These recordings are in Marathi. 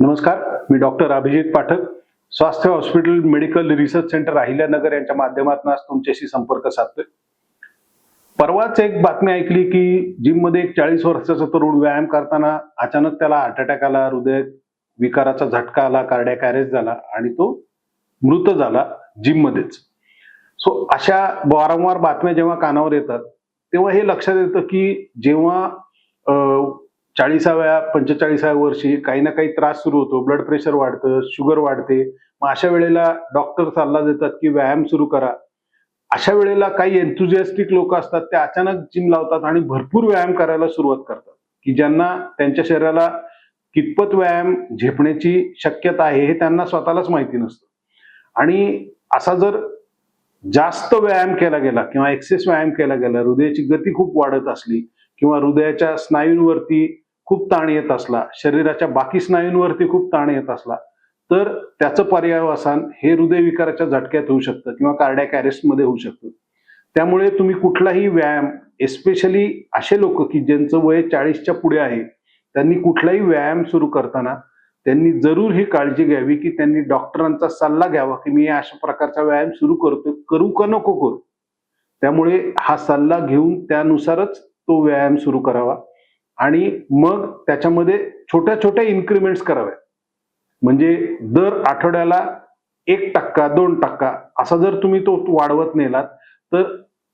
नमस्कार मी doctor Abhijit Pathak. Swasthya hospital medical research centre Ahilyanagar यांच्या माध्यमातून आज तुमच्याशी संपर्क साधतोय. परवाच एक बातमी ऐकली की जिममध्ये एक चाळीस वर्षाचा तरुण व्यायाम करताना अचानक त्याला हार्ट अटॅक आला हृदय विकाराचा झटका आला कार्डियाक अरेस्ट झाला आणि तो मृत झाला जिममध्येच. सो अशा वारंवार बातम्या जेव्हा कानावर येतात तेव्हा हे लक्षात येतं की जेव्हा चाळीसाव्या पंचेचाळीसाव्या वर्षी काही ना काही त्रास सुरू होतो. ब्लड प्रेशर वाढतं शुगर वाढते. मग अशा वेळेला डॉक्टर सल्ला देतात की व्यायाम सुरू करा. अशा वेळेला काही एन्थुजियास्टिक लोक असतात ते अचानक जिम लावतात आणि भरपूर व्यायाम करायला सुरुवात करतात. की ज्यांना त्यांच्या शरीराला कितपत व्यायाम झेपण्याची शक्यता आहे हे त्यांना स्वतःलाच माहिती नसतं. आणि असा जर जास्त व्यायाम केला गेला किंवा एक्सेस व्यायाम केला गेला हृदयाची गती खूप वाढत असली किंवा हृदयाच्या स्नायूंवरती खूप ताण येत असला शरीराच्या बाकी स्नायूंवरती खूप ताण येत असला तर त्याचं पर्यावसान हे हृदयविकाराच्या झटक्यात होऊ शकतं किंवा कार्डॅकमध्ये होऊ शकतं. त्यामुळे तुम्ही कुठलाही व्यायाम एस्पेशली असे लोक की ज्यांचं वय चाळीसच्या पुढे आहे त्यांनी कुठलाही व्यायाम सुरू करताना त्यांनी जरूर ही काळजी घ्यावी की त्यांनी डॉक्टरांचा सल्ला घ्यावा की मी अशा प्रकारचा व्यायाम सुरू करतो करू का नको करू. त्यामुळे हा सल्ला घेऊन त्यानुसारच तो व्यायाम सुरू करावा. आणि मग त्याच्यामध्ये छोट्या छोट्या इन्क्रीमेंट्स कराव्यात म्हणजे दर आठवड्याला एक टक्का दोन टक्का असा जर तुम्ही तो वाढवत नेलात तर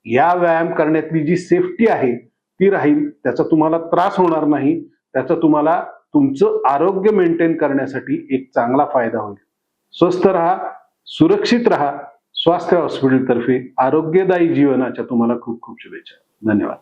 या व्यायाम करण्यातली जी सेफ्टी आहे ती राहील त्याचा तुम्हाला त्रास होणार नाही त्याचा तुम्हाला तुमचं आरोग्य मेंटेन करण्यासाठी एक चांगला फायदा होईल. स्वस्थ राहा सुरक्षित राहा स्वास्थ्य हॉस्पिटलतर्फे आरोग्यदायी जीवनाच्या तुम्हाला खूप खूप शुभेच्छा. धन्यवाद.